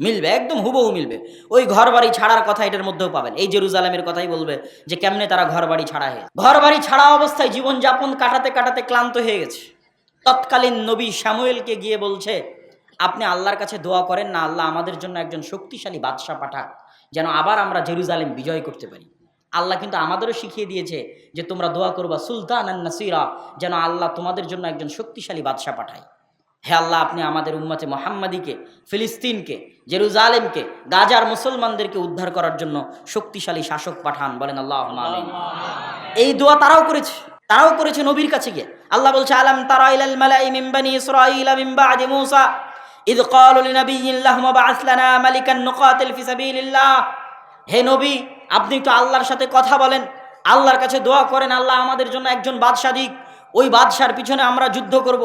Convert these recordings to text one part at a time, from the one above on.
মিলবে, একদম হুবহু মিলবে। ওই ঘর বাড়ি ছাড়ার কথা এটার মধ্যেও পাবেন। এই জেরুজালেমের কথাই বলবে যে কেমনে তারা ঘর বাড়ি ছাড়া হয়ে ঘর বাড়ি ছাড়া অবস্থায় জীবনযাপন কাটাতে কাটাতে ক্লান্ত হয়ে গেছে। তৎকালীন নবী শ্যামুয়েলকে গিয়ে বলছে, আপনি আল্লাহর কাছে দোয়া করেন না, আল্লাহ আমাদের জন্য একজন শক্তিশালী বাদশাহ পাঠাক, যেন আবার আমরা জেরুজালেম বিজয় করতে পারি। আল্লাহ কিন্তু আমাদেরও শিখিয়ে দিয়েছে যে তোমরা দোয়া করবা সুলতান আন নাসিরা, যেন আল্লাহ তোমাদের জন্য একজন শক্তিশালী বাদশাহ পাঠায়। হে আল্লাহ আপনি আমাদের উম্মতে মোহাম্মদীকে ফিলিস্তিনকে জেরুজালেমকে গাজার মুসলমানদেরকে উদ্ধার করার জন্য শক্তিশালী শাসক পাঠান। বলেন আল্লাহ এই দোয়া তারাও করেছে তারাও করেছে নবীর কাছে গিয়ে। আল্লাহ বলছে আলাম তারা ইলাল মালাই মিন বানি ইসরাঈল মিন বাদি মূসা ইদ ক্বালু লিনাবিয়্যিল্লাহি বা'আথ লানা মালিকান নুকাতিল ফি সাবিলিল্লাহ। হে নবী আপনি তো আল্লাহর সাথে কথা বলেন। আল্লাহর কাছে দোয়া করেন আল্লাহ আমাদের জন্য একজন বাদশাহ দিক। ওই বাদশার পিছনে আমরা যুদ্ধ করব।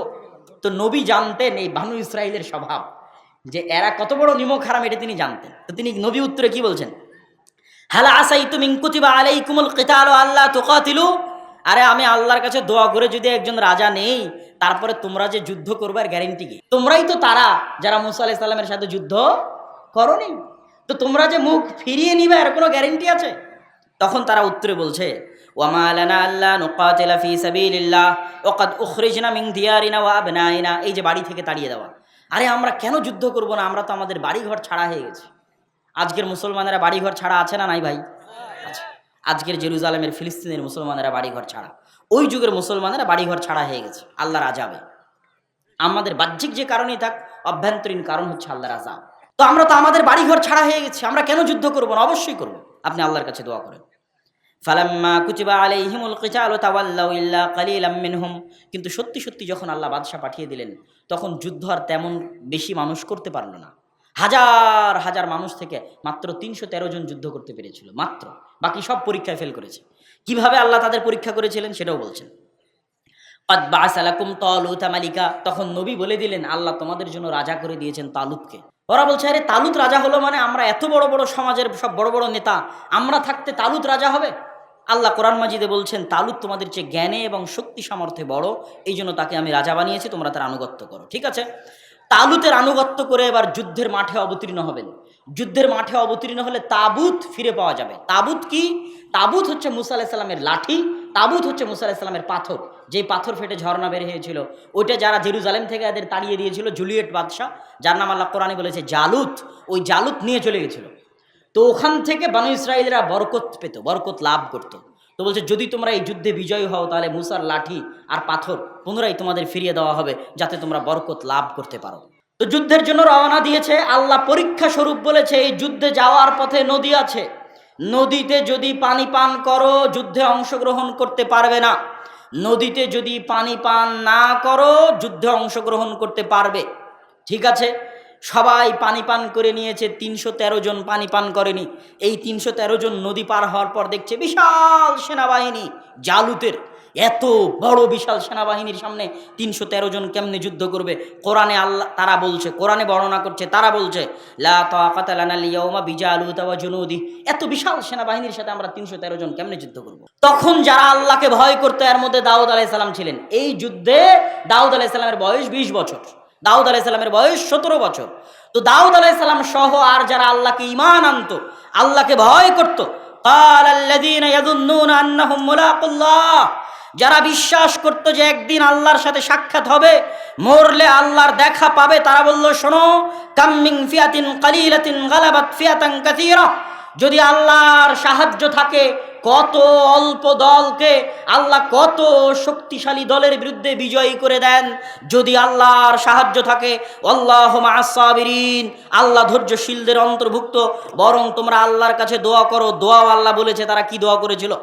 তো নবী জানতেন এই বানু ইসরায়েলের স্বভাব, যে এরা কত বড় নিমক হারাম এটা তিনি জানতেন। তো তিনি নবী উত্তরে কি বলছেন? হালা আসাই তুমি কুতিবা আলাইকুমুল কিতাল আল্লাহ তুকাতিলু। আরে আমি আল্লাহর কাছে দোয়া করে যদি একজন রাজা নেই, তারপরে তোমরা যে যুদ্ধ করবার গ্যারেন্টি কি? তোমরাই তো তারা যারা মুসা আলাইহিস সালামের সাথে যুদ্ধ করনি। তো তোমরা যে মুখ ফিরিয়ে নিবে এর কোনো গ্যারেন্টি আছে? তখন তারা উত্তরে বলছে ওয়ামা লানা আল্লাহ নুকাতিলা ফি সাবিলিল্লাহ ওয়াকাদ উখরিজনা দিয়ারিনা ওয়া এই যে বাড়ি থেকে তাড়িয়ে দেওয়া। আরে আমরা কেন যুদ্ধ করব না? আমরা তো আমাদের বাড়িঘর ছাড়া হয়ে গেছে। আজকের মুসলমানেরা বাড়িঘর ছাড়া আছে না নাই ভাই? আছে আজকের জেরুজালেমের ফিলিস্তিনের মুসলমানেরা বাড়িঘর ছাড়া। ওই যুগের মুসলমানেরা বাড়িঘর ছাড়া হয়ে গেছে, আল্লাহর আজাবে। আমাদের বাহ্যিক যে কারণেই থাক, অভ্যন্তরীণ কারণ হচ্ছে আল্লাহর আজাব। তো আমরা তো আমাদের বাড়িঘর ছাড়া হয়ে গেছি, আমরা কেন যুদ্ধ করব না? অবশ্যই করব। আপনি আল্লাহর কাছে দোয়া করেন। ফালাম্মা কুতিবা আলাইহিমুল কিতালু তাওয়াল্লাউ ইল্লা কালিলাম মিনহুম। কিন্তু সত্যি সত্যি যখন আল্লাহ বাদশাহ পাঠিয়ে দিলেন, তখন যুদ্ধ আর তেমন বেশি মানুষ করতে পারল না। হাজার হাজার মানুষ থেকে মাত্র তিনশো তেরো জন যুদ্ধ করতে পেরেছিল, মাত্র। বাকি সব পরীক্ষায় ফেল করেছে। কীভাবে আল্লাহ তাদের পরীক্ষা করেছিলেন সেটাও বলছেন। কদ বাসালাকুম তালুতা মালিকা, তখন নবী বলে দিলেন, আল্লাহ তোমাদের জন্য রাজা করে দিয়েছেন তালুতকে। ওরা বলছে, আরে, তালুত রাজা হলো মানে আমরা এত বড় বড় সমাজের সব বড় বড় নেতা, আমরা থাকতে তালুত রাজা হবে? আল্লাহ কোরআন মাজিদে বলছেন তালুত তোমাদের চেয়ে জ্ঞানে এবং শক্তি সামর্থ্যে বড়, এই জন্য তাকে আমি রাজা বানিয়েছি, তোমরা তার আনুগত্য করো। ঠিক আছে? তালুতের আনুগত্য করে এবার যুদ্ধের মাঠে অবতীর্ণ হবেন। যুদ্ধের মাঠে অবতীর্ণ হলে তাবুত ফিরে পাওয়া যাবে। তাবুত কি? তাবুত হচ্ছে মুসা আলাহিসাল্লামের লাঠি, তাবুত হচ্ছে মুসা আলাহিসাল্লামের পাথর। যেই পাথর ফেটে ঝর্ণা বের হয়েছিল, ওইটা যারা জেরুজালেম থেকে এদের তাড়িয়ে দিয়েছিল, জুলিয়েট বাদশাহ, যার নাম আল্লাহ কোরআনে বলেছে জালুত, ওই জালুত নিয়ে চলে গেছিল। তো ওখান থেকে বানু ইসরায়েলরা বরকত পেত, বরকত লাভ করত। তো বলছে, যদি তোমরা এই যুদ্ধে বিজয়ী হও, তাহলে মুসার লাঠি আর পাথর পুনরায় তোমাদের ফিরিয়ে দেওয়া হবে, যাতে তোমরা বরকত লাভ করতে পারো। তো যুদ্ধের জন্য রওনা দিয়েছে। আল্লাহ পরীক্ষা স্বরূপ বলেছে, এই যুদ্ধে যাওয়ার পথে নদী আছে। নদীতে যদি পানি পান করো, যুদ্ধে অংশগ্রহণ করতে পারবে না। নদীতে যদি পানি পান না করো, যুদ্ধে অংশগ্রহণ করতে পারবে। ঠিক আছে? সবাই পানি পান করে নিয়েছে, তিনশো তেরো জন পানি পান করেনি। এই তিনশো তেরো জন নদী পার হওয়ার পর দেখছে বিশাল সেনাবাহিনী জালুতের। এত বড় বিশাল সেনাবাহিনীর সামনে তিনশো তেরো জন কেমনে যুদ্ধ করবে? কোরআনে আল্লাহ, তারা বলছে, কোরআনে বর্ণনা করছে, তারা বলছে এত বিশাল সেনাবাহিনীর সাথে আমরা তিনশো তেরো জন কেমনে যুদ্ধ করব? তখন যারা আল্লাহকে ভয় করতো, এর মধ্যে দাউদ আলাইসালাম ছিলেন। এই যুদ্ধে দাউদ আলাইসালামের বয়স বিশ বছর। দাউদ আলাইসাল্লামের বয়স সতেরো বছর। তো দাউদ আলাইসাল্লাম সহ আর যারা আল্লাহকে ইমান আনত, আল্লাহকে ভয় করত যারা বিশ্বাস করত যে একদিন আল্লাহর সাথে সাক্ষাৎ হবে, মরলে আল্লাহর দেখা পাবে, তারা বলল, শোনো কাম্মিং ফিয়াতিন কালিলাতিন গালাবাত ফিয়াতাং কাসীরা। যদি আল্লাহর সাহায্য থাকে কত অল্প দলকে আল্লাহ কত শক্তিশালী দলের বিরুদ্ধে বিজয়ী করে দেন। যদি আল্লাহর সাহায্য থাকে, আল্লাহ মাসাবিরিন আল্লাহ ধৈর্যশীলদের অন্তর্ভুক্ত। বরং তোমরা আল্লাহর কাছে দোয়া করো, দোয়াও আল্লাহ বলেছে, তারা কি দোয়া করেছিল?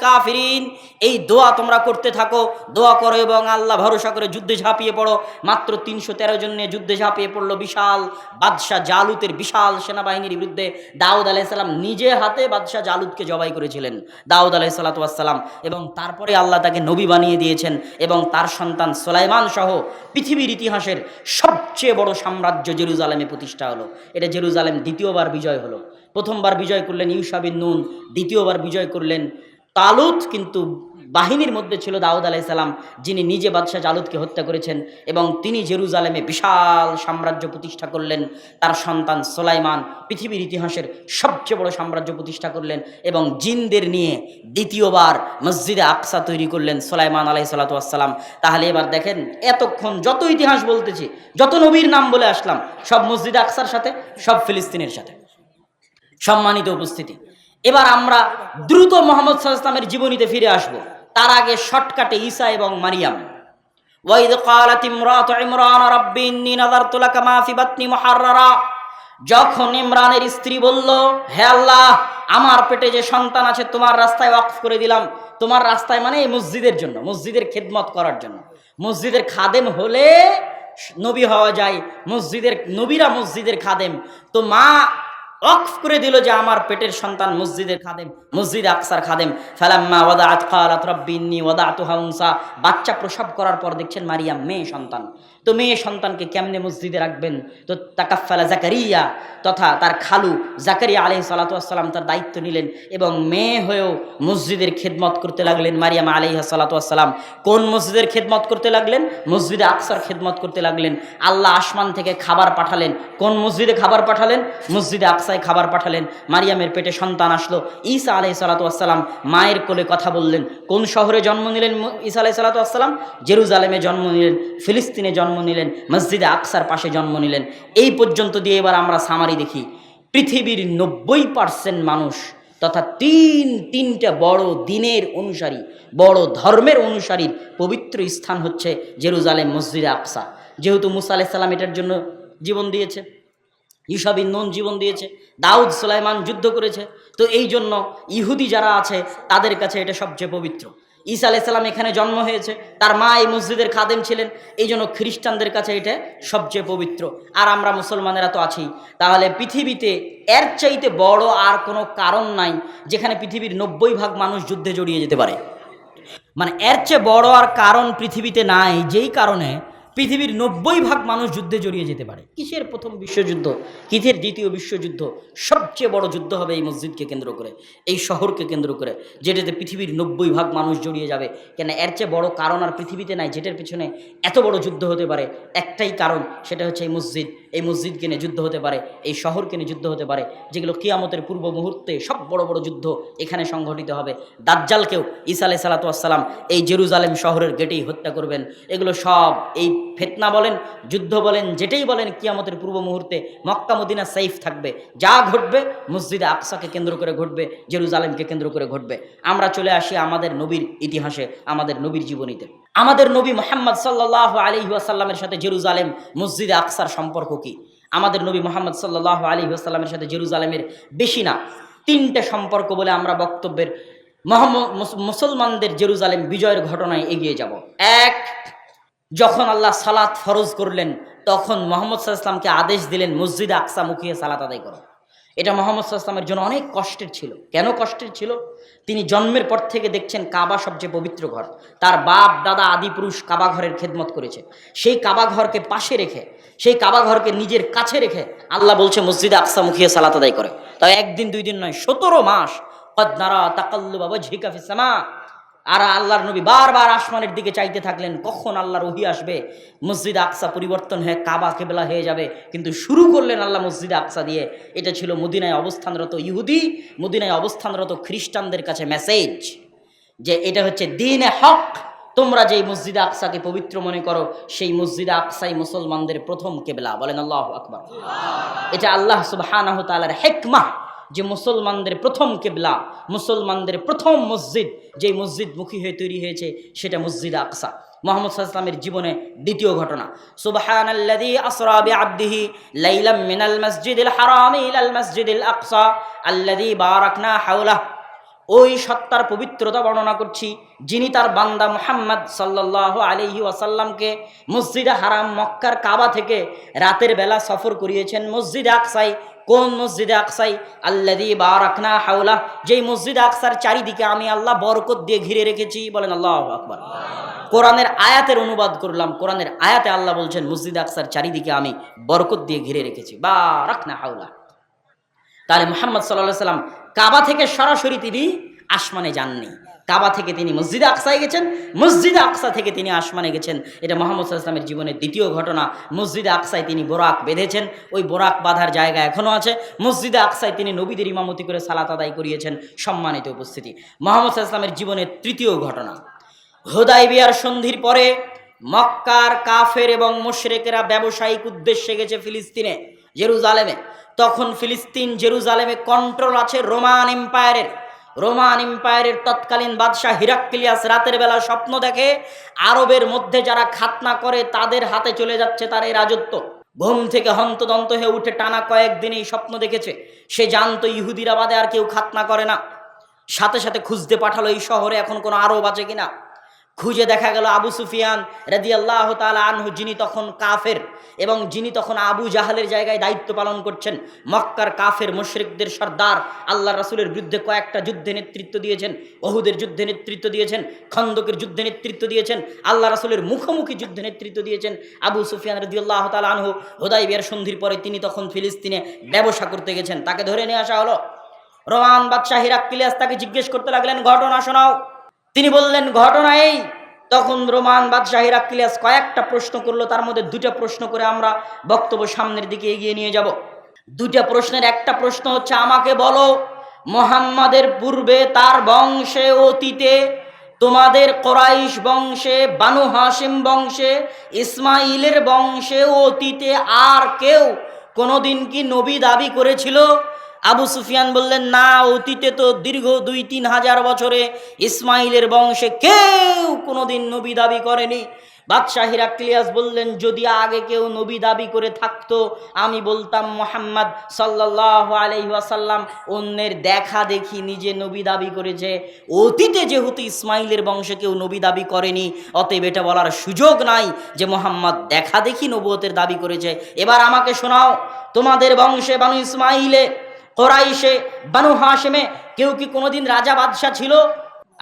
কাফিরিন। এই দোয়া তোমরা করতে থাকো, দোয়া করো এবং আল্লাহ ভরসা করে যুদ্ধে ঝাঁপিয়ে পড়ো। মাত্র তিনশো তেরো জন যুদ্ধে ঝাঁপিয়ে পড়ল বিশাল বাদশাহ জালুতের বিশাল সেনাবাহিনীর বিরুদ্ধে দাউদ আলাইসাল্লাম নিজে হাতে বাদশাহ জালুদকে জবাই করেছিলেন। দাউদ আলাইসাল্লাতাম এবং তারপরে আল্লাহ তাকে নবী বানিয়ে দিয়েছেন এবং তার সন্তান সোলাইমান সহ পৃথিবীর ইতিহাসের সবচেয়ে বড় সাম্রাজ্য জেরুজালেমে প্রতিষ্ঠা হলো। এটা জেরুজালেম দ্বিতীয়বার বিজয় হলো। প্রথমবার বিজয় করলেন ইউসাবিন নুন, দ্বিতীয়বার বিজয় করলেন তালুত, কিন্তু বাহিনীর মধ্যে ছিল দাউদ আলাইসাল্লাম যিনি নিজে বাদশাহ জালুদকে হত্যা করেছেন এবং তিনি জেরুজালেমে বিশাল সাম্রাজ্য প্রতিষ্ঠা করলেন। তার সন্তান সোলাইমান পৃথিবীর ইতিহাসের সবচেয়ে বড় সাম্রাজ্য প্রতিষ্ঠা করলেন এবং জিনদের নিয়ে দ্বিতীয়বার মসজিদে আকসা তৈরি করলেন সোলাইমান আলাই সাল্লাতাম তাহলে এবার দেখেন, এতক্ষণ যত ইতিহাস বলতেছি, যত নবীর নাম বলে আসলাম, সব মসজিদে আকসার সাথে, সব ফিলিস্তিনের সাথে। সম্মানিত উপস্থিতি। এবার আমরা দ্রুত মোহাম্মদ সাল্লামের জীবনীতে ফিরে আসব। তার আগে শর্টকাটে ঈসা এবং মারিয়াম ওয়াইদ قالت امرأة عمران رب إني نظرت لك ما في بطني محررا যখন ইমরানের স্ত্রী বলল হে আল্লাহ আমার পেটে যে সন্তান আছে তোমার রাস্তায় ওয়াকফ করে দিলাম তোমার রাস্তায় মানে এই মসজিদের জন্য মসজিদের খেদমত করার জন্য মসজিদের খাদেম হলে নবী হওয়া যায় মসজিদের নবীরা মসজিদের খাদেম তো মা অক্ফ করে দিল যে আমার পেটের সন্তান মসজিদের খাদেম, মসজিদ আকসার খাদেম। ফালাম্মা ওদা আতকালাত রব্বিন্নি ওদা আতুহাউনসা বাচ্চা প্রসব করার পর দেখছেন মারিয়াম, মেয়ে সন্তান। তো মেয়ে সন্তানকে কেমনে মসজিদে রাখবেন? তো তাকাফালা জাকারিয়া তথা তার খালু জাকারিয়া আলহ সালাতাম তার দায়িত্ব নিলেন এবং মেয়ে হয়েও মসজিদের খেদমত করতে লাগলেন মারিয়ামা আলহ সালাতাম কোন মসজিদের খেদমত করতে লাগলেন? মসজিদে আকসার খেদমত করতে লাগলেন। আল্লাহ আসমান থেকে খাবার পাঠালেন। কোন মসজিদে খাবার পাঠালেন? মসজিদে আকসায় খাবার পাঠালেন। মারিয়ামের পেটে সন্তান আসলো। ঈসা আলহ সালাতাম মায়ের কোলে কথা বললেন। কোন শহরে জন্ম নিলেন ঈসা আলহ সালাতাম জেরুজালেমে জন্ম নিলেন। ফিলিস্তিনে জন্ম নিলেন, মসজিদে আকসার পাশে জন্ম নিলেন। এই পর্যন্ত দিয়ে এবার আমরা সামারি দেখি। পৃথিবীর নব্বই পার্সেন্ট মানুষ তথা তিন, তিনটা বড় দিনের অনুসারী, বড় ধর্মের অনুসারীর পবিত্র স্থান হচ্ছে জেরুজালেম মসজিদে আকসা। যেহেতু মুসা আলাইসাল্লাম এটার জন্য জীবন দিয়েছে ইসাবিন নুন জীবন দিয়েছে, দাউদ সুলাইমান যুদ্ধ করেছে, তো এই জন্য ইহুদি যারা আছে, তাদের কাছে এটা সবচেয়ে পবিত্র। ঈসা আলাইসাল্লাম এখানে জন্ম হয়েছে। তার মা এই মসজিদের খাদেম ছিলেন। এই জন্য খ্রিস্টানদের কাছে এটা সবচেয়ে পবিত্র। আর আমরা মুসলমানেরা তো আছি। তাহলে পৃথিবীতে এর চাইতে বড় আর কোনো কারণ নাই, যেখানে পৃথিবীর নব্বই ভাগ মানুষ যুদ্ধে জড়িয়ে যেতে পারে। মানে এর চেয়ে বড় আর কারণ পৃথিবীতে নাই। যেই কারণে পৃথিবীর নব্বই ভাগ মানুষ যুদ্ধে জড়িয়ে যেতে পারে। কিসের প্রথম বিশ্বযুদ্ধ? কিসের দ্বিতীয় বিশ্বযুদ্ধ? সবচেয়ে বড় যুদ্ধ হবে এই মসজিদকে কেন্দ্র করে, এই শহরকে কেন্দ্র করে, যেটাতে পৃথিবীর নব্বই ভাগ মানুষ জড়িয়ে যাবে। কেন এর চেয়ে বড় কারণ আর পৃথিবীতে নাই, যেটার পিছনে এত বড় যুদ্ধ হতে পারে? একটাই কারণ, সেটা হচ্ছে এই মসজিদ। এই মসজিদকে নিয়ে যুদ্ধ হতে পারে, এই শহরকে নিয়ে যুদ্ধ হতে পারে, যেগুলো কিয়ামতের পূর্ব মুহূর্তে সব বড় বড় যুদ্ধ এখানে সংঘটিত হবে। দাজ্জালকেও ইসা আলাই সালাতাম এই জেরুজালেম শহরের গেটেই হত্যা করবেন। এগুলো সব এই ফেতনা বলেন, যুদ্ধ বলেন, যেটাই বলেন, কিয়ামতের পূর্ব মুহূর্তে মক্কা, মদিনা সেফ থাকবে। যা ঘটবে, মসজিদে আকসাকে কেন্দ্র করে ঘটবে, জেরুজালেমকে কেন্দ্র করে ঘটবে। আমরা চলে আসি আমাদের নবীর ইতিহাসে, আমাদের নবীর জীবনীতে। আমাদের নবী মোহাম্মদ সাল্লাহ আলী ওয়াসাল্লামের সাথে জেরুজালেম, মসজিদে আকসার সম্পর্ক কি? আমাদের নবী মোহাম্মদ সাল্লাহ আলী ওয়াসাল্লামের সাথে জেরুজালেমের বেশি না। তিনটে সম্পর্ক বলে আমরা বক্তব্যের মোহাম্মদ মুসলমানদের জেরুজালেম বিজয়ের ঘটনায় এগিয়ে যাব। এক যখন আল্লাহ সালাত ফরজ করলেন, তখন মোহাম্মদ সাল্লামকে আদেশ দিলেন, মসজিদে আকসা মুখিয়ে সালাত আদায় করো। এটা মোহাম্মদ সাল্লামের জন্য অনেক কষ্টের ছিল। কেন কষ্টের ছিল? তিনি জন্মের পর থেকে দেখছেন কাবা সবচেয়ে পবিত্র ঘর। তার বাপ, দাদা আদি পুরুষ কাবা ঘরের খেদমত করেছে। সেই কাবা ঘরকে পাশে রেখে, সেই কাবা ঘরকে নিজের কাছে রেখে আল্লাহ বলছে, মসজিদে আকসা মুখিয়ে সালাত আদায় করে। তাই একদিন, দুই দিন নয়, সতেরো মাস তাকাল্লু বাবা আর আল্লাহর নবী বারবার আসমানের দিকে চাইতে থাকলেন, কখন আল্লাহর ওহি আসবে? মসজিদ আকসা পরিবর্তন হয়ে কাবা কেবলা হয়ে যাবে। কিন্তু শুরু করলেন আল্লাহ মসজিদ আকসা দিয়ে। এটা ছিল মদিনায় অবস্থানরত ইহুদি, মদিনায় অবস্থানরত খ্রিস্টানদের কাছে মেসেজ যে এটা হচ্ছে দিনে হক। তোমরা যেই মসজিদে আকসাকে পবিত্র মনে করো, সেই মসজিদে আকসাই মুসলমানদের প্রথম কেবলা। বলেন আল্লাহ আকবর। এটা আল্লাহ তাআলার হেকমা। যে মুসলমানদের প্রথম কেবলা, মুসলমানদের প্রথম মসজিদ, যেই মসজিদ মুখী হয়ে তৈরি হয়েছে, সেটা মসজিদ আকসা। মোহাম্মদ সাল্লামের জীবনে দ্বিতীয় ঘটনা। সুবহানাল্লাযী লাইলাম মিনাল ওই সত্তার পবিত্রতা বর্ণনা করছি, যিনি তার বান্দা মুহাম্মদ সাল্লাহ আলহি ওয়াসাল্লামকে মসজিদে হারাম মক্কার কাবা থেকে রাতের বেলা সফর করিয়েছেন। মসজিদে আকসাই, কোন মসজিদে আকসাই? আল্লাদি বা রাখনা হাওলা, যেই মসজিদে আকসার চারিদিকে আমি আল্লাহ বরকত দিয়ে ঘিরে রেখেছি। বলেন, আল্লাহ আকবর। কোরআনের আয়াতের অনুবাদ করলাম, কোরআনের আয়াতে আল্লাহ বলছেন, মসজিদ আকসার চারিদিকে আমি বরকত দিয়ে ঘিরে রেখেছি। বা রাখনা হাওলা। তাহলে মোহাম্মদ সাল্লাহ সাল্লাম কাবা থেকে সরাসরি তিনি আসমানে যাননি। কাবা থেকে তিনি মসজিদে আকসায় গেছেন, মসজিদে আকসা থেকে তিনি আসমানে গেছেন। এটা মোহাম্মদ ইসলামের জীবনের দ্বিতীয় ঘটনা। মসজিদে আকসায় তিনি বোরাক বেঁধেছেন, ওই বোরাক বাঁধার জায়গা এখনও আছে। মসজিদে আকসায় তিনি নবীদের ইমামতি করে সালাত আদায় করিয়েছেন, সম্মানিত উপস্থিতি। মোহাম্মদ ইসলামের জীবনের তৃতীয় ঘটনা। হোদাই বিয়ার সন্ধির পরে মক্কার কাফের এবং মুশরেকেরা ব্যবসায়িক উদ্দেশ্যে গেছে ফিলিস্তিনে, জেরুজালেমে। তখন ফিলিস্তিন, জেরুজালেমে কন্ট্রোল আছে রোমান এম্পায়ারের। রোমান এম্পায়ারের তৎকালীন বাদশাহ হিরাক্কিলিয়াস রাতের বেলা স্বপ্ন দেখে, আরবের মধ্যে যারা খাতনা করে তাদের হাতে চলে যাচ্ছে তার এই রাজত্ব। ঘুম থেকে হন্তদন্ত হয়ে উঠে টানা কয়েকদিন এই স্বপ্ন দেখেছে। সে জানতো ইহুদিরা বাদে আর কেউ খাতনা করে না। সাথে সাথে খুঁজতে পাঠালো, এই শহরে এখন কোনো আরব আছে কিনা? খুঁজে দেখা গেল আবু সুফিয়ান রাদি আল্লাহ তালা আনহু, যিনি তখন কাফের এবং যিনি তখন আবু জাহালের জায়গায় দায়িত্ব পালন করছেন। মক্কার কাফের মুশরিকদের সর্দার আল্লাহ রাসুলের বিরুদ্ধে কয়েকটা যুদ্ধে নেতৃত্ব দিয়েছেন অহুদের যুদ্ধে নেতৃত্ব দিয়েছেন, খন্দকের যুদ্ধে নেতৃত্ব দিয়েছেন আল্লাহ রাসুলের মুখোমুখি যুদ্ধে নেতৃত্ব দিয়েছেন আবু সুফিয়ান রদি আল্লাহ তালা আনহু। হোদাই বিয়ার সন্ধির পরে তিনি তখন ফিলিস্তিনে ব্যবসা করতে গেছেন। তাকে ধরে নিয়ে আসা হলো। রোমান বাদশাহ হিরাক্কিলিয়াস তাকে জিজ্ঞেস করতে লাগলেন, ঘটনা শোনাও। তিনি বললেন, ঘটনা এই। তখন রোমান বাদশাহ হিরাক্কিলিয়াস কয়েকটা প্রশ্ন করল, তার মধ্যে দুটা প্রশ্ন করে আমরা বক্তব্য সামনের দিকে এগিয়ে নিয়ে যাব। দুটা প্রশ্নের একটা প্রশ্ন হচ্ছে, আমাকে বলো, মোহাম্মদের পূর্বে তার বংশে, অতীতে তোমাদের কোরাইশ বংশে, বানু হাসিম বংশে ইসমাইলের বংশে, অতীতে আর কেউ কোনোদিন কি নবী দাবি করেছিল? আবু সুফিয়ান বললেন, না, অতীতে তো দীর্ঘ দুই, তিন হাজার বছরে ইসমাইলের বংশে কেউ কোনোদিন নবী দাবি করেনি। বাদশাহ হিরাক্লিয়াস বললেন, যদি আগে কেউ নবী দাবি করে থাকতো, আমি বলতাম, মোহাম্মদ সাল্লাহ আলহিহাসাল্লাম অন্যের দেখা দেখি নিজে নবী দাবি করেছে। অতীতে যেহেতু ইসমাইলের বংশে কেউ নবী দাবি করেনি, অতএব এটা বলার সুযোগ নাই যে মোহাম্মদ দেখা দেখি নবুয়তের দাবি করেছে। এবার আমাকে শোনাও, তোমাদের বংশে বানু ইসমাইলে কোরাইশে, বানু হাসেমে কেউ কি কোনোদিন রাজা বাদশাহ ছিল?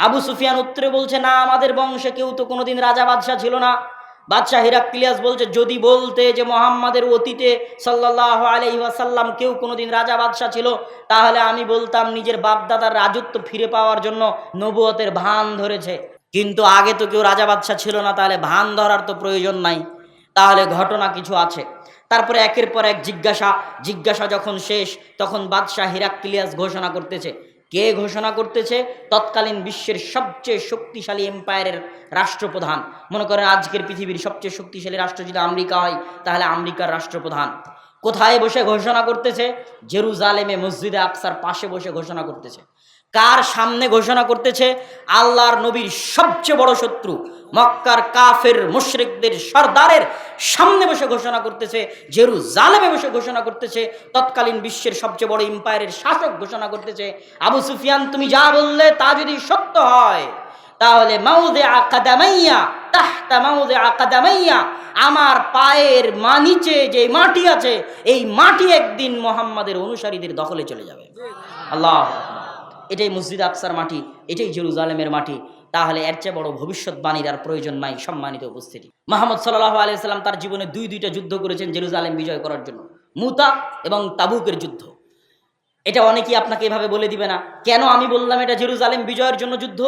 আবু সুফিয়ান উত্তরে বলছে, না, আমাদের বংশে কেউ তো কোনোদিন রাজা বাদশাহ ছিল না। বাদশাহ হিরাক্লিয়াস বলছে, যদি বলতে যে মোহাম্মদের অতীতে সাল্লাহ আলহি আসাল্লাম কেউ কোনোদিন রাজা বাদশাহ ছিল, তাহলে আমি বলতাম নিজের বাপদাদার রাজত্ব ফিরে পাওয়ার জন্য নবুয়তের ভান ধরেছে। কিন্তু আগে তো কেউ রাজা বাদশাহ ছিল না, তাহলে ভান ধরার তো প্রয়োজন নাই। তাহলে ঘটনা কিছু আছে। তারপরে একের পর এক জিজ্ঞাসা জিজ্ঞাসা যখন শেষ, তখন বাদশাহ হিরাক্লিয়াস ঘোষণা করতেছে। কে ঘোষণা করতেছে? তৎকালীন বিশ্বের সবচেয়ে শক্তিশালী এম্পায়ারের রাষ্ট্রপ্রধান। মনে করেন আজকের পৃথিবীর সবচেয়ে শক্তিশালী রাষ্ট্র যদি আমেরিকা হয়, তাহলে আমেরিকার রাষ্ট্রপ্রধান। কোথায় বসে ঘোষণা করতেছে? জেরুজালেমে মসজিদে আকসার পাশে বসে ঘোষণা করতেছে। কার সামনে ঘোষণা করতেছে? আল্লাহর নবীর সবচেয়ে বড় শত্রু, মক্কার কাফের মুশরিকদের সর্দারের সামনে বসে ঘোষণা করতেছে জেরু জালেমে বসে ঘোষণা করতেছে, তৎকালীন বিশ্বের সবচেয়ে বড় এম্পায়ারের শাসক ঘোষণা করতেছে। আবু সুফিয়ান, তুমি যা বললে তা যদি সত্য হয়, তাহলে মাউদে আকাদামাইয়া তাহতা মাউদে আকাদামাইয়া আমার পায়ের মা নিচে যে মাটি আছে, এই মাটি একদিন মোহাম্মদের অনুসারীদের দখলে চলে যাবে। আল্লাহ এটাই মসজিদ আফসার মাটি, এটাই জেরুজালেমের মাটি। তাহলে এর চেয়ে বড় ভবিষ্যৎবাণীর আর প্রয়োজন নাই সম্মানিত উপস্থিতি। মোহাম্মদ সাল্লাহ আলিয়াল্লাম তার জীবনে দুই দুইটা যুদ্ধ করেছেন জেরুজালেম বিজয় করার জন্য, মুতা এবং তাবুকের যুদ্ধ। এটা অনেকেই আপনাকে এভাবে বলে দিবে না, কেন আমি বললাম এটা জেরুজালেম বিজয়ের জন্য যুদ্ধ?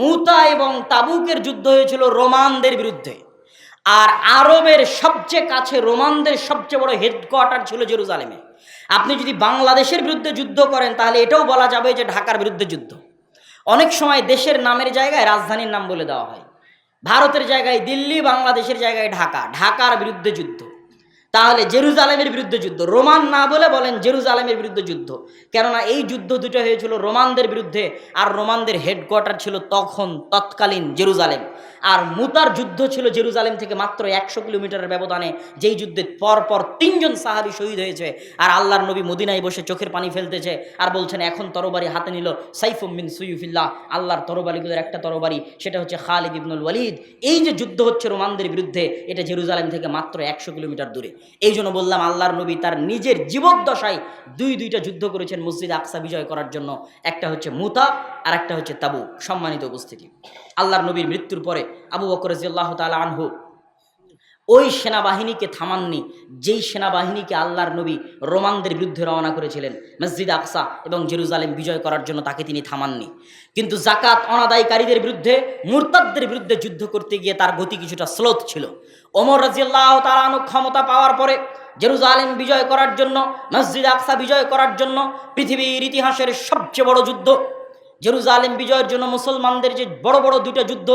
মুতা এবং তাবুকের যুদ্ধ হয়েছিল রোমানদের বিরুদ্ধে। আর আরবের সবচেয়ে কাছে রোমানদের সবচেয়ে বড় হেডকোয়ার্টার ছিল জেরুজালেমে। আপনি যদি বাংলাদেশের বিরুদ্ধে যুদ্ধ করেন, তাহলে এটাও বলা যাবে যে ঢাকার বিরুদ্ধে যুদ্ধ। অনেক সময় দেশের নামের জায়গায় রাজধানীর নাম বলে দেওয়া হয়। ভারতের জায়গায় দিল্লি, বাংলাদেশের জায়গায় ঢাকা। ঢাকার বিরুদ্ধে যুদ্ধ। তাহলে জেরুজালেমের বিরুদ্ধে যুদ্ধ। রোমান না বলে বলেন জেরুজালেমের বিরুদ্ধে যুদ্ধ। কেননা এই যুদ্ধ দুটো হয়েছিল রোমানদের বিরুদ্ধে, আর রোমানদের হেডকোয়ার্টার ছিল তখন তৎকালীন জেরুজালেম। আর মুতার যুদ্ধ ছিল জেরুজালেম থেকে মাত্র একশো কিলোমিটারের ব্যবধানে। যেই যুদ্ধে পরপর তিনজন সাহাবি শহীদ হয়েছে। আর আল্লাহর নবী মদিনায় বসে চোখের পানি ফেলতেছে আর বলছেন, এখন তরবারি হাতে নিল সাইফুমিন সুইফিল্লাহ আল্লাহর তরবারিগুলোর একটা তরবারি, সেটা হচ্ছে খালিদ ইবনুল ওয়ালিদ। এই যে যুদ্ধ হচ্ছে রোমানদের বিরুদ্ধে, এটা জেরুজালেম থেকে মাত্র একশো কিলোমিটার দূরে। এই জন্য বললাম, আল্লাহর নবী তার নিজের জীবদ্দশায় দুই দুইটা যুদ্ধ করেছেন মসজিদ আকসা বিজয় করার জন্য। একটা হচ্ছে মুতা আর একটা হচ্ছে তাবু সম্মানিত উপস্থিতি। আল্লাহর নবীর মৃত্যুর পরে আবু বকর রাজিয়াল্লাহ তালা আনহু, ওই সেনাবাহিনীকে থামাননি, যেই সেনাবাহিনীকে আল্লাহর নবী রোমানদের বিরুদ্ধে রওনা করেছিলেন, মসজিদ আকসা এবং জেরুজালেম বিজয় করার জন্য তাকে তিনি থামাননি। কিন্তু জাকাত অনাদায়কারীদের বিরুদ্ধে, মুরতাদদের বিরুদ্ধে যুদ্ধ করতে গিয়ে তার গতি কিছুটা স্লোত ছিল। ওমর রাজিয়াল্লাহ তালানু ক্ষমতা পাওয়ার পরে জেরুজালেম বিজয় করার জন্য, মসজিদ আকসা বিজয় করার জন্য পৃথিবীর ইতিহাসের সবচেয়ে বড় যুদ্ধ জেরুজালেম বিজয়ের জন্য মুসলমানদের যে বড় বড় দুটো যুদ্ধ,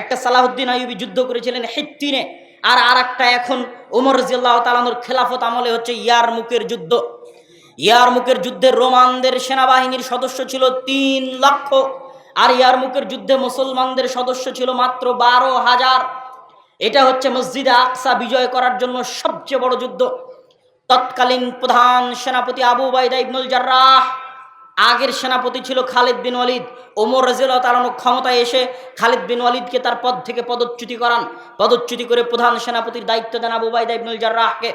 একটা সালাহুদ্দিন আইয়ুবী যুদ্ধ করেছিলেন হেত্তিনে, আর আর একটা এখন ওমর রাজিয়াল্লাহ তালানুর খেলাফত আমলে হচ্ছে ইয়ার মুখের যুদ্ধ। ইয়ার মুখের যুদ্ধে রোমানদের সেনাবাহিনীর সদস্য ছিল তিন লক্ষ, আর ইয়ার মুখের যুদ্ধে মুসলমানদের সদস্য ছিল মাত্র বারো হাজার। এটা হচ্ছে মসজিদে আকসা বিজয় করার জন্য সবচেয়ে বড় যুদ্ধ। তৎকালীন প্রধান সেনাপতি আবু বাইদা ইবনুল জার্রাহ আগের সেনাপতি ছিল খালিদ বিন ওয়ালিদ। ওমর রাজিউল্লাহ তালানো ক্ষমতায় এসে খালিদ বিন ওয়ালিদকে তার পদ থেকে পদচ্যুতি করান। পদচ্যুতি করে প্রধান সেনাপতির দায়িত্ব দেন আবু বাইদা ইবনুল জার্রাহকে।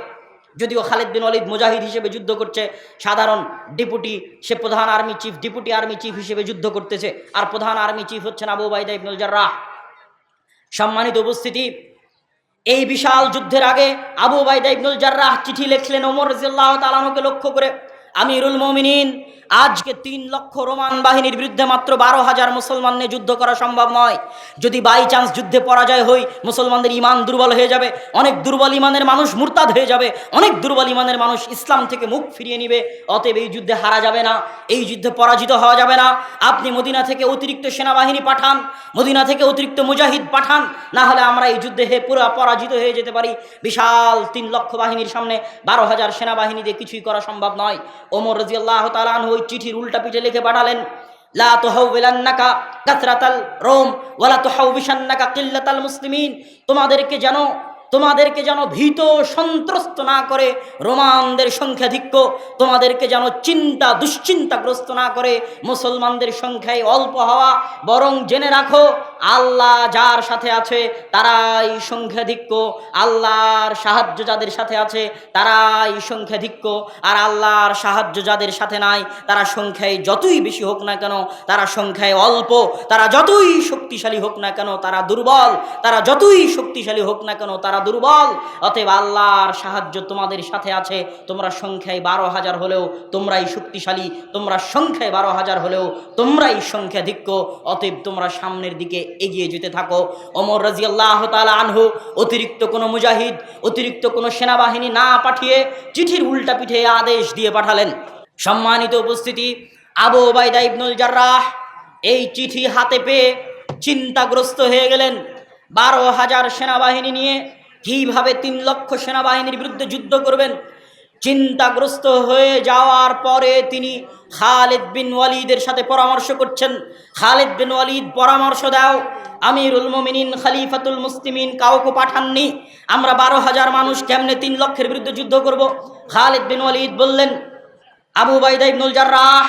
যদিও খালিদ বিন ওয়ালিদ মুজাহিদ হিসেবে যুদ্ধ করছে, সাধারণ ডেপুটি, সে প্রধান army chief, deputy army chief হিসেবে যুদ্ধ করতেছে। আর প্রধান আর্মি চিফ হচ্ছেন আবু বাইদা ইবনুল জার্রাহ। সম্মানিত উপস্থিতি, এই বিশাল যুদ্ধের আগে আবু বাইদা ইবনুল জার্রাহ চিঠি লিখলেন ওমর রাজিয়াল্লাহ তালানুকে লক্ষ্য করে, আমিরুল মমিনিন আজকে তিন লক্ষ রোমান বাহিনীর বিরুদ্ধে মাত্র বারো হাজার মুসলমান নিয়ে যুদ্ধ করা সম্ভব নয়। যদি বাই চান্স যুদ্ধে পরাজয় হই, মুসলমানদের ইমান দুর্বল হয়ে যাবে, অনেক দুর্বল ইমানের মানুষ মুরতাদ হয়ে যাবে, অনেক দুর্বল ইমানের মানুষ ইসলাম থেকে মুখ ফিরিয়ে নিবে, অতএব এই যুদ্ধে হারা যাবে না, এই যুদ্ধে পরাজিত হওয়া যাবে না। আপনি মদিনা থেকে অতিরিক্ত সেনাবাহিনী পাঠান, মদিনা থেকে অতিরিক্ত মুজাহিদ পাঠান, না হলে আমরা এই যুদ্ধে হে পুরো পরাজিত হয়ে যেতে পারি। বিশাল তিন লক্ষ বাহিনীর সামনে বারো হাজার সেনাবাহিনী দিয়ে কিছুই করা সম্ভব নয়। ওমর রাজিয়াল্লাহ তালান ওই চিঠির উল্টা পিঠে লিখে পাঠালেন লা তুহাউবিলান্নাকা কাসরাতাল রোম, ওয়ালা তুহাউবিশান্নাকা কিল্লাতাল মুসলিমিন, তোমাদেরকে যেন তোমাদেরকে যেন ভীত সন্ত্রস্ত না করে, রোমানদের সংখ্যাধিক্য তোমাদেরকে যেন চিন্তা দুশ্চিন্তাগ্রস্ত না করে, মুসলমানদের সংখ্যায় অল্প হওয়া, বরং জেনে রাখো, আল্লাহ যার সাথে আছে, তারাই সংখ্যাধিক্য আল্লাহর সাহায্য যাদের সাথে আছে, তারাই সংখ্যাধিক্য আর আল্লাহর সাহায্য যাদের সাথে নাই, তারা সংখ্যায় যতই বেশি হোক না কেন, তারা সংখ্যায় অল্প, তারা যতই শক্তিশালী হোক না কেন, তারা দুর্বল, তারা যতই শক্তিশালী হোক না কেন, তারা দুর্বল। অতএব আল্লাহর সাহায্য তোমাদের সাথে আছে। তোমরা সংখ্যায় বারো হাজার হলেও তোমরাই শক্তিশালী। তোমরা সংখ্যায় বারো হাজার হলেও তোমরাই সংখ্যাধিক্য অতএব তোমরা সামনের দিকে এগিয়ে যেতে থাকো। অমর রাজি আল্লাহ তালা আনহু, অতিরিক্ত কোনো মুজাহিদ, অতিরিক্ত কোনো সেনাবাহিনী না পাঠিয়ে চিঠির উল্টা পিঠে আদেশ দিয়ে পাঠালেন। সম্মানিত উপস্থিতি, আবু ওবায়দা ইবনুল জার্রাহ এই চিঠি হাতে পেয়ে চিন্তাগ্রস্ত হয়ে গেলেন। বারো হাজার সেনাবাহিনী নিয়ে কীভাবে তিন লক্ষ সেনাবাহিনীর বিরুদ্ধে যুদ্ধ করবেন? চিন্তাগ্রস্ত হয়ে যাওয়ার পরে তিনি খালেদ বিন ওয়ালিদের সাথে পরামর্শ করছেন। খালেদ বিন ওয়ালিদ, পরামর্শ দাও। আমিরুল মোমিনিন, খালিফাতুল মুসলিমিন কাউকে পাঠাননি। আমরা বারো হাজার মানুষ কেমনে তিন লক্ষের বিরুদ্ধে যুদ্ধ করব? খালেদ বিন ওয়ালিদ বললেন, আবু বাইদা ইবনুল জার্রাহ,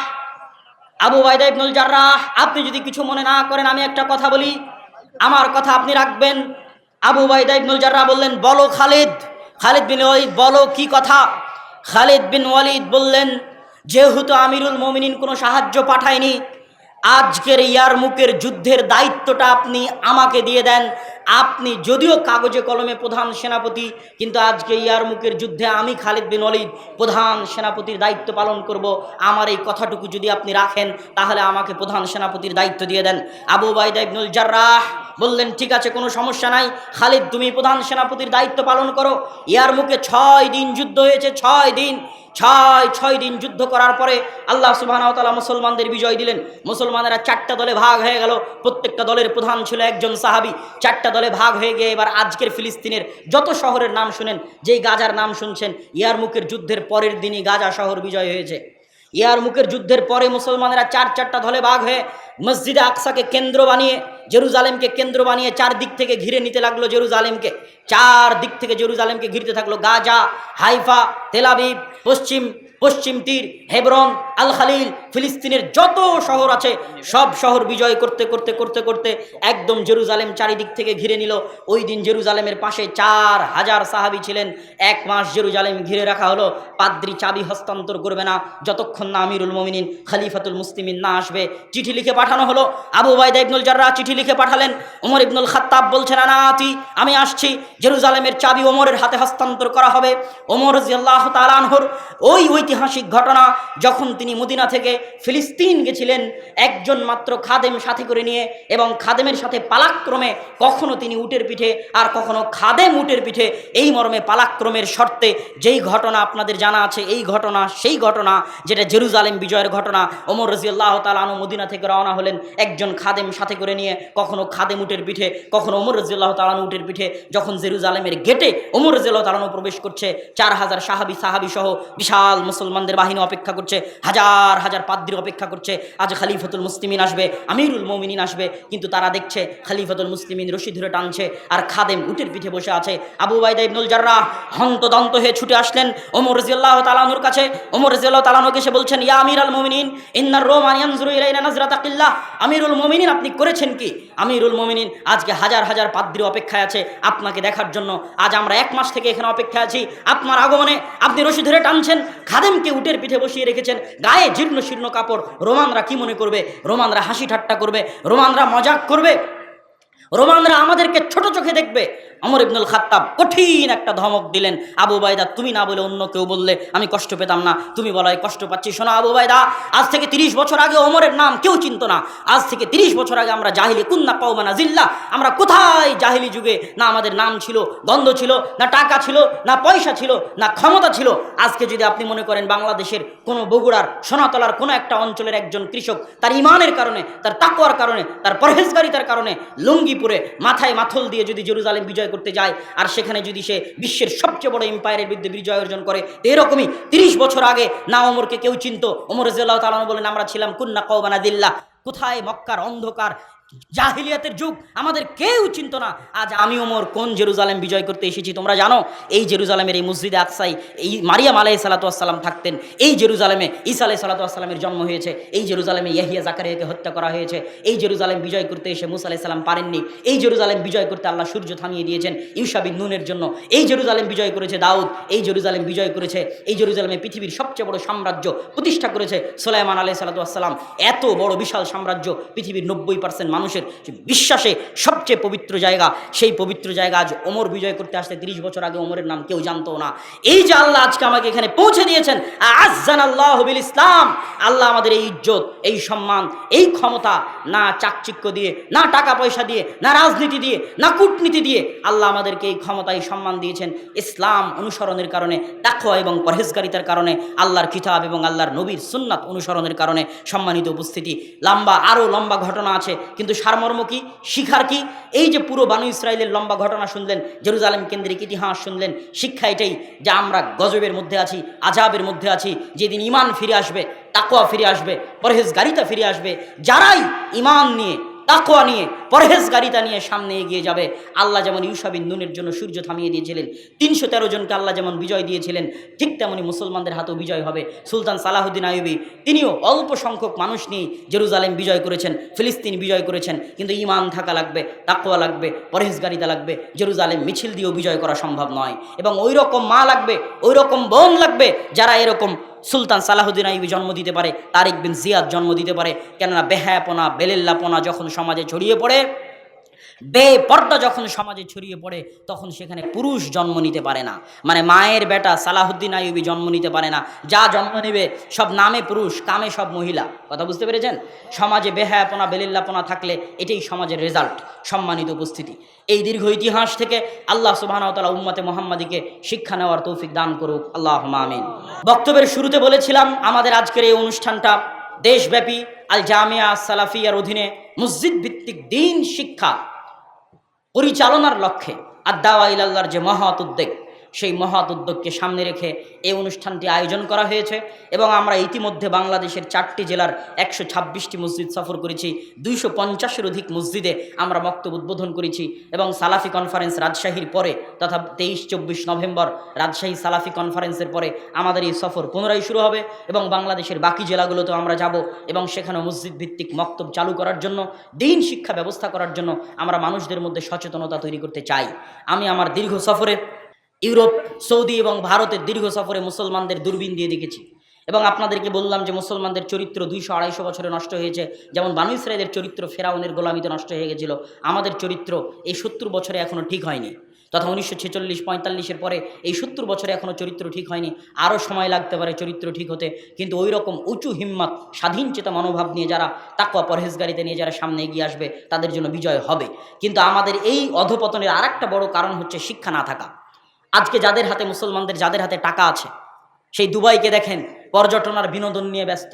আবু বাইদা ইবনুল জার্রাহ, আপনি যদি কিছু মনে না করেন, আমি একটা কথা বলি। আমার কথা আপনি রাখবেন। আবু বাইদা ইবনুল জার্রাহ বললেন, বলো খালিদ। খালিদ বিন ওয়ালিদ, বলো কি কথা? খালিদ বিন ওয়ালিদ বললেন, যেহেতু আমিরুল মোমিনিন কোনো সাহায্য পাঠায়নি, আজকের ইয়ারমুকের যুদ্ধের দায়িত্বটা আপনি আমাকে দিয়ে দেন। আপনি যদিও কাগজে কলমে প্রধান সেনাপতি, কিন্তু আজকে ইয়ারমুকের যুদ্ধে আমি, খালিদ বিন ওয়ালিদ, প্রধান সেনাপতির দায়িত্ব পালন করব। আমার এই কথাটুকু যদি আপনি রাখেন, তাহলে আমাকে প্রধান সেনাপতির দায়িত্ব দিয়ে দেন। আবু বাইদা ইবনুল জার্রাহ বললেন, ঠিক আছে, কোনো সমস্যা নাই। খালিদ, তুমি প্রধান সেনাপতির দায়িত্ব পালন করো। ইয়ার মুখে ছয় দিন যুদ্ধ হয়েছে, ছয় দিন, ছয় ছয় দিন যুদ্ধ করার পরে আল্লাহ সুবাহতালা মুসলমানদের বিজয় দিলেন। মুসলমানেরা চারটা দলে ভাগ হয়ে গেল। প্রত্যেকটা দলের প্রধান ছিল একজন সাহাবি। চারটা দলে ভাগ হয়ে গিয়ে এবার আজকের ফিলিস্তিনের যত শহরের নাম শুনেন, যেই গাজার নাম শুনছেন ইয়ারমুকের যুদ্ধের পরের দিনই গাজা শহর বিজয় হয়েছে। ইয়ারমুকের যুদ্ধের পরে মুসলমানেরা চার চারটা ধলে বাঘ হয়ে মসজিদে আকসাকে কেন্দ্র বানিয়ে, জেরুজালেমকে কেন্দ্র বানিয়ে চার দিক থেকে ঘিরে নিতে লাগল জেরুজালেমকে। চার দিক থেকে জেরুজালেমকে ঘিরতে থাকল গাজা, হাইফা তেলাবিব পশ্চিম পশ্চিম তীর, হেবরন আল খালিল ফিলিস্তিনের যত শহর আছে, সব শহর বিজয় করতে করতে করতে করতে একদম জেরুজালেম চারিদিক থেকে ঘিরে নিল। ওই দিন জেরুজালেমের পাশে চার হাজার সাহাবি ছিলেন। এক মাস জেরুজালেম ঘিরে রাখা হলো। পাদ্রি চাবি হস্তান্তর করবে না। যতক্ষণ না আমিরুল মমিনিন, খলিফাতুল মুসলিমিন না আসবে, চিঠি লিখে পাঠানো হলো। আবু বাইদা ইবনুল জাররা চিঠি লিখে পাঠালেন। ওমর ইবনুল খাত্তাব বলছেন আনাতি আমি আসছি। জেরুজালেমের চাবি ওমরের হাতে হস্তান্তর করা হবে। ওমর রাজিয়াল্লাহ তালানহর ওই ঐতিহাসিক ঘটনা, যখন তিনি মদিনা থেকে ফিলিস্তিন গেছিলেন একজন মাত্র খাদেম সাথে করে নিয়ে এবং খাদেমের সাথে পালাক্রমে কখনো তিনি উটের পিঠে আর কখনো খাদেম উটের পিঠে এই মর্মে পালাক্রমের শর্তে যেই ঘটনা আপনাদের জানা আছে, এই ঘটনা, সেই ঘটনা যেটা জেরুজালেম বিজয়ের ঘটনা, ওমর রাজিয়াল্লাহ তালানু মদিনা থেকে রওনা হলেন একজন খাদেম সাথে করে নিয়ে, কখনো খাদেম উটের পিঠে, কখনো ওমর রাজিয়াল্লাহ তালানু উটের পিঠে, যখন জেরুজালেমের গেটে ওমর রাজিয়াল্লাহ তালানু প্রবেশ করছে, চার হাজার সাহাবি সাহাবি সহ বিশাল মুসলমানদের বাহিনী অপেক্ষা করছে, হাজার হাজার পাদ্রি অপেক্ষা করছে, আজ খালিফাতুল মুসলিমিন আসবে, আমিরুল মমিনিন আসবে, কিন্তু তারা দেখছে খালিফাতুল মুসলিমিন রশি ধরে টানছে আর খাদেম উটের পিঠে বসে আছে। আবু বাইদা ইবনুল জাররা হন্তদন্ত হয়ে ছুটে আসলেন ওমর রাজিয়াল্লাহ তালানুর কাছে। ওমর রাজিয়াল্লাহ তালানুকে এসে বলছেন, ইয়া আমির আল মমিনিন, ইন্নার রোমান ইয়ানজুরু ইলাইনা নাজরাত আকিল্লাহ আমিরুল মমিনিন, আপনি করেছেন কি? আমিরুল মমিনিন, আজকে হাজার হাজার পাদ্রি অপেক্ষায় আছে আপনাকে দেখার জন্য। আজ আমরা এক মাস থেকে এখানে অপেক্ষা আছি। আপনার আগমনে আপনি রশি ধরে টানছেন, খাদেমকে উটের পিঠে বসিয়ে রেখেছেন, গায়ে জীর্ণ শীর্ণ কাপড় রোমানরা কি মনে করবে? রোমানরা হাসি ঠাট্টা করবে রোমানরা মজাক করবে? রোমানরা আমাদেরকে ছোট চোখে দেখবে। আমর ইবনুল খাত্তাব কঠিন একটা ধমক দিলেন, আবু বাইদা তুমি না বলে অন্য কেউ বললে আমি কষ্ট পেতাম না। তুমি বলায় কষ্ট পাচ্ছি। শোনো আবু বাইদা আজ থেকে তিরিশ বছর আগে ওমরের নাম কেউ চিনত না। আজ থেকে তিরিশ বছর আগে আমরা জাহিলি কুন্না কৌমানা জিল্লা আমরা কোথায় জাহিলি যুগে? না আমাদের নাম ছিল, গন্ধ ছিল, না টাকা ছিল, না পয়সা ছিল, না ক্ষমতা ছিল। আজকে যদি আপনি মনে করেন বাংলাদেশের কোনো বগুড়ার, সোনাতলার কোনো একটা অঞ্চলের একজন কৃষক, তার ইমানের কারণে, তার তাকুয়ার কারণে, তার পরহেজগারিতার কারণে লুঙ্গি পরে মাথায় মাথল দিয়ে যদি জেরুজালেম বিজয় করতে যায়, আর সেখানে যদি সে বিশ্বের সবচেয়ে বড় এম্পায়ারের বিরুদ্ধে বিজয় অর্জন করে এরকমই তিরিশ বছর আগে না ওমরকে কেউ চিনত। ওমর রাজিয়াল্লাহ তালন বলেন, আমরা ছিলাম কুন্না কৌবানা দিল্লা কোথায়? মক্কার অন্ধকার। জাহিলিয়াতের যুগ, আমাদের কেউ চিনত না। আজ আমি ওমর কোন জেরুজালেম বিজয় করতে এসেছি, তোমরা জানো? এই জেরুজালেমের এই মসজিদে আকসাই, এই মারিয়াম আলাই সালাতাম থাকতেন। এই জেরুজালেমে ঈসা আলাই সালাতামের জন্ম হয়েছে। এই জেরুজালেমে ইয়াহিয়া জাকারিয়াকে হত্যা করা হয়েছে। এই জেরুজালেম বিজয় করতে এসে মুসা আলাই সালাম পারেননি। এই জেরুজালেম বিজয় করতে আল্লাহ সূর্য থামিয়ে দিয়েছেন ইউসাবিন নুনের জন্য। এই জেরুজালেম বিজয় করেছে দাউদ। এই জেরুজালেম বিজয় করেছে, এই জেরুজালেমে পৃথিবীর সবচেয়ে বড় সাম্রাজ্য প্রতিষ্ঠা করেছে সোলাইমান আলাই সালাতাম এত বড় বিশাল সাম্রাজ্য পৃথিবীর নব্বই পার্সেন্ট মানুষের বিশ্বাসে সবচেয়ে পবিত্র জায়গা, সেই পবিত্র জায়গা আজ ওমর বিজয় করতে আসতে তিরিশ বছর আগে ওমরের নাম কেউ জানতো না। এই যে আল্লাহ আজকে আমাকে এখানে পৌঁছে দিয়েছেন আজান আল্লাহ বিল ইসলাম আল্লাহ আমাদের এই ইজ্জত, এই সম্মান, এই ক্ষমতা, না চাকচিক্য দিয়ে, না টাকা পয়সা দিয়ে, না রাজনীতি দিয়ে, না কূটনীতি দিয়ে আল্লাহ আমাদেরকে এই ক্ষমতা, এই সম্মান দিয়েছেন। ইসলাম অনুসরণের কারণে, তাকওয়া এবং পরহেজকারিতার কারণে, আল্লাহর কিতাব এবং আল্লাহর নবীর সুন্নাত অনুসরণের কারণে সম্মানিত উপস্থিতি। লম্বা আরও লম্বা ঘটনা আছে, কিন্তু সারমর্ম কি? শিখার কি? এই যে পুরো বানু ইসরায়েলের লম্বা ঘটনা শুনলেন, জেরুজালেম কেন্দ্রিক ইতিহাস শুনলেন, শিক্ষা এটাই যে আমরা গজবের মধ্যে আছি আজাবের মধ্যে আছি, যেদিন ইমান ফিরে আসবে তাকোয়া ফিরে আসবে পরহেজ পরহেজগারিতা ফিরে আসবে, যারাই ইমান নিয়ে তাকোয়া নিয়ে, পরহেজগারিতা নিয়ে সামনে এগিয়ে যাবে। আল্লাহ যেমন ইউসাবিন নুনের জন্য সূর্য থামিয়ে দিয়েছিলেন, তিনশো তেরো জনকে আল্লাহ যেমন বিজয় দিয়েছিলেন, ঠিক তেমনি মুসলমানদের হাতেও বিজয় হবে। সুলতান সালাহুদ্দিন আইবি তিনিও অল্প সংখ্যক মানুষ নিয়ে জেরুজালেম বিজয় করেছেন, ফিলিস্তিন বিজয় করেছেন, কিন্তু ইমান থাকা লাগবে তাকোয়া লাগবে, পরহেজগারিতা লাগবে, জেরুজালেম মিছিল দিয়েও বিজয় করা সম্ভব নয়। এবং ওই রকম মা লাগবে ওই রকম বোন লাগবে, যারা এরকম সুলতান সালাহুদ্দিন আইবি জন্ম দিতে পারে, তারেক বিন জিয়াদ জন্ম দিতে পারে। কেননা বেহায়াপনা, বেলেল্লাপনা যখন সমাজে ছড়িয়ে পড়ে বেপর্দা যখন সমাজে ছড়িয়ে পড়ে, তখন সেখানে পুরুষ জন্ম নিতে পারে না। মানে মায়ের বেটা সালাহুদ্দিন আইবি জন্ম নিতে পারে না। যা জন্ম নেবে, সব নামে পুরুষ, কামে সব মহিলা। কথা বুঝতে পেরেছেন? সমাজে বেহায়াপনা, বেলিল্লাপনা থাকলে এটাই সমাজের রেজাল্ট সম্মানিত উপস্থিতি। এই দীর্ঘ ইতিহাস থেকে আল্লাহ সুবাহতালা উম্মতে মোহাম্মদীকে শিক্ষা নেওয়ার তৌফিক দান করুক। আল্লাহ মামিন বক্তব্যের শুরুতে বলেছিলাম, আমাদের আজকের এই অনুষ্ঠানটা দেশব্যাপী আল জামিয়া সালাফিয়ার অধীনে মসজিদ ভিত্তিক দিন শিক্ষা পরিচালনার লক্ষ্যে আদাওয়া ইলাল্লাহর যে মহৎ উদ্যোগ সেই মহৎ উদ্যোগকে সামনে রেখে এই অনুষ্ঠানটি আয়োজন করা হয়েছে এবং আমরা ইতিমধ্যে বাংলাদেশের চারটি জেলার একশো ছাব্বিশটি মসজিদ সফর করেছি, দুইশো পঞ্চাশের অধিক মসজিদে আমরা বক্তব্য উদ্বোধন করেছি এবং সালাফি কনফারেন্স রাজশাহীর পরে তথা তেইশ, চব্বিশ নভেম্বর রাজশাহী সালাফি কনফারেন্সের পরে আমাদের এই সফর পুনরায় শুরু হবে এবং বাংলাদেশের বাকি জেলাগুলোতেও আমরা যাব এবং সেখানে মসজিদ ভিত্তিক মক্তব চালু করার জন্য, দিন শিক্ষা ব্যবস্থা করার জন্য আমরা মানুষদের মধ্যে সচেতনতা তৈরি করতে চাই। আমি আমার দীর্ঘ সফরে ইউরোপ, সৌদি এবং ভারতের দীর্ঘ সফরে মুসলমানদের দূরবীন দিয়ে দেখেছি। এবং আপনাদেরকে বললাম যে মুসলমানদের চরিত্র দুইশো আড়াইশো বছরে নষ্ট হয়েছে। যেমন বানু ইসরায়েলের চরিত্র ফেরাউনের গোলামিতে নষ্ট হয়ে গেছিল। আমাদের চরিত্র এই সত্তর বছরে এখনও ঠিক হয়নি। তথা উনিশশো ছেচল্লিশ, পঁয়তাল্লিশের পরে এই সত্তর বছরে এখনও চরিত্র ঠিক হয়নি। আরও সময় লাগতে পারে চরিত্র ঠিক হতে। কিন্তু ওই রকম উঁচু হিম্মত, স্বাধীন চেতা মনোভাব নিয়ে যারা তাকুয়া পরহেজগারিতে নিয়ে যারা সামনে এগিয়ে আসবে, তাদের জন্য বিজয় হবে। কিন্তু আমাদের এই অধপতনের আর একটা বড় কারণ হচ্ছে শিক্ষা না থাকা। আজকে যাদের হাতে মুসলমানদের, যাদের হাতে টাকা আছে, সেই দুবাইকে দেখেন পর্যটন আর বিনোদন নিয়ে ব্যস্ত।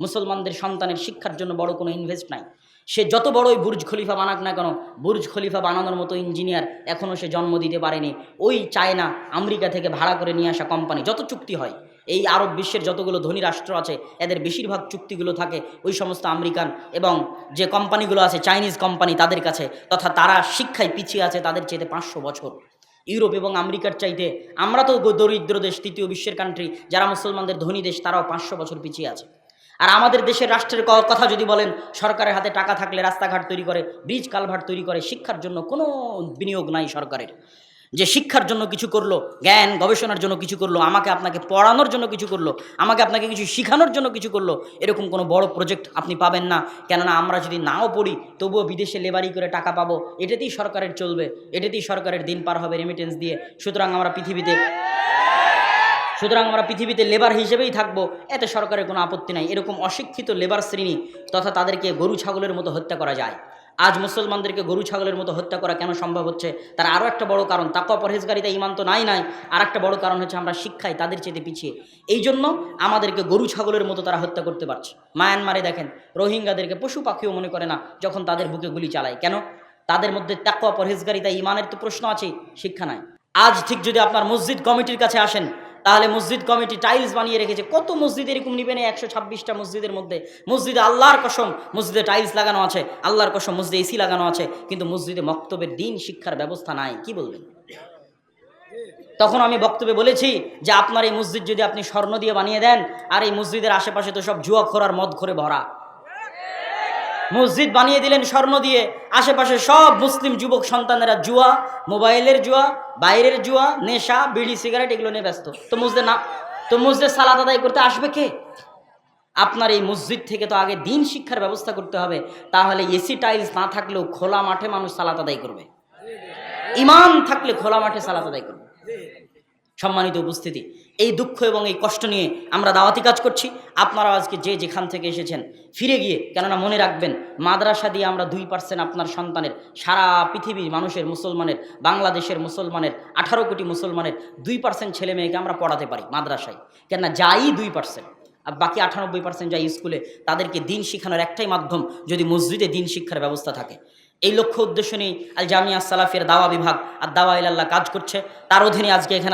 মুসলমানদের সন্তানের শিক্ষার জন্য বড় কোনো ইনভেস্ট নাই। সে যত বড়ই বুর্জ খলিফা বানাক না কেন, বুর্জ খলিফা বানানোর মতো ইঞ্জিনিয়ার এখনও সে জন্ম দিতে পারেনি। ওই চায়না আমেরিকা থেকে ভাড়া করে নিয়ে আসা কোম্পানি যত চুক্তি হয়, এই আরব বিশ্বের যতগুলো ধনী রাষ্ট্র আছে, এদের বেশিরভাগ চুক্তিগুলো থাকে ওই সমস্ত আমেরিকান এবং যে কোম্পানিগুলো আছে চাইনিজ কোম্পানি তাদের কাছে, তথা তারা শিক্ষায় পিছিয়ে আছে তাদের চেয়ে পাঁচশো বছর। ইউরোপ এবং আমেরিকার চাইতে, আমরা তো দরিদ্র দেশ, তৃতীয় বিশ্বের কান্ট্রি যারা মুসলমানদের ধনী দেশ, তারাও পাঁচশো বছর পিছিয়ে আছে। আর আমাদের দেশের রাষ্ট্রের কথা যদি বলেন, সরকারের হাতে টাকা থাকলে রাস্তাঘাট তৈরি করে ব্রিজ কালভার্ট তৈরি করে, শিক্ষার জন্য কোনো বিনিয়োগ নাই সরকারের। যে শিক্ষার জন্য কিছু করল, জ্ঞান, গবেষণার জন্য কিছু করল, আমাকে আপনাকে পড়ানোর জন্য কিছু করল, আমাকে আপনাকে কিছু শেখানোর জন্য কিছু করল, এরকম কোনো বড় প্রজেক্ট আপনি পাবেন না। কেননা আমরা যদি নাও পড়ি, তবুও বিদেশে লেবারি করে টাকা পাবো। এটাতেই সরকারের চলবে, এটাতেই সরকারের দিন পার হবে রেমিটেন্স দিয়ে। সুতরাং আমরা পৃথিবীতে, সুতরাং আমরা পৃথিবীতে লেবার হিসেবেই থাকব। এতে সরকারের কোনো আপত্তি নাই। এরকম অশিক্ষিত লেবার শ্রেণি তথা তাদেরকে গরু, ছাগলের মতো হত্যা করা যায়। আজ মুসলমানদেরকে গরু ছাগলের মতো হত্যা করা কেন সম্ভব হচ্ছে? তার আরও একটা বড় কারণ, তাকওয়া পরহেজগারিতা ইমান তো নাই নাই আর একটা বড় কারণ হচ্ছে আমরা শিক্ষায় তাদের চেতে পিছিয়ে। এই জন্য আমাদেরকে গরু ছাগলের মতো তারা হত্যা করতে পারছে। মায়ানমারে দেখেন, রোহিঙ্গাদেরকে পশু পাখিও মনে করে না যখন তাদের বুকে গুলি চালায়। কেন? তাদের মধ্যে তাকওয়া পরহেজগারিতা ইমানের তো প্রশ্ন আছে, শিক্ষা নাই। আজ ঠিক যদি আপনার মসজিদ কমিটির কাছে আসেন তাহলে মসজিদ কমিটি টাইলস বানিয়ে রেখেছে। কত মসজিদ এরকম নিবেন একশো ছাব্বিশটা মসজিদের মধ্যে। মসজিদে আল্লাহর কসম, মসজিদে টাইলস লাগানো আছে, আল্লাহর কসম, মসজিদে এসি লাগানো আছে, কিন্তু মসজিদে মক্তবের দিন শিক্ষার ব্যবস্থা নাই। কি বলবেন? তখন আমি বক্তব্যে বলেছি যে আপনার এই মসজিদ যদি আপনি স্বর্ণ দিয়ে বানিয়ে দেন, আর এই মসজিদের আশেপাশে তো সব জুয়া খোরার মদ ঘরে ভরা। মসজিদ বানিয়ে দিলেন স্বর্ণ দিয়ে। আশেপাশে সব মুসলিম যুবক সন্তানেরা জুয়া, মোবাইলের জুয়া, বাইরের জুয়া, নেশা, বিড়ি, সিগারেট এগুলো নিয়ে ব্যস্ত। তো মসজিদে না তো মসজিদে সালাদ আদায় করতে আসবে কে? আপনার এই মসজিদ থেকে তো আগে দিন শিক্ষার ব্যবস্থা করতে হবে। তাহলে এসি টাইলস না থাকলেও খোলা মাঠে মানুষ সালাত আদায় করবে। ইমান থাকলে খোলা মাঠে সালাত আদায় করবে। সম্মানিত উপস্থিতি এই দুঃখ এবং এই কষ্ট নিয়ে আমরা দাওয়াতি কাজ করছি। আপনারা আজকে যে যেখান থেকে এসেছেন, ফিরে গিয়ে কেননা মনে রাখবেন, মাদ্রাসা দিয়ে আমরা দুই পার্সেন্ট আপনার সন্তানের, সারা পৃথিবীর মানুষের, মুসলমানের, বাংলাদেশের মুসলমানের, আঠারো কোটি মুসলমানের দুই পার্সেন্ট ছেলে মেয়েকে আমরা পড়াতে পারি মাদ্রাসায়। কেননা যাই দুই পার্সেন্ট আর বাকি আটানব্বই পার্সেন্ট যাই স্কুলে, তাদেরকে দিন শেখানোর একটাই মাধ্যম যদি মসজিদে দিন শিক্ষার ব্যবস্থা থাকে। এই লক্ষ্য উদ্দেশ্য নিয়ে আল জামিয়া সালাফের দাওয়া বিভাগ আর দাওয়া ইলাল্লাহ কাজ করছে। তার অধীনে আজকে এখানে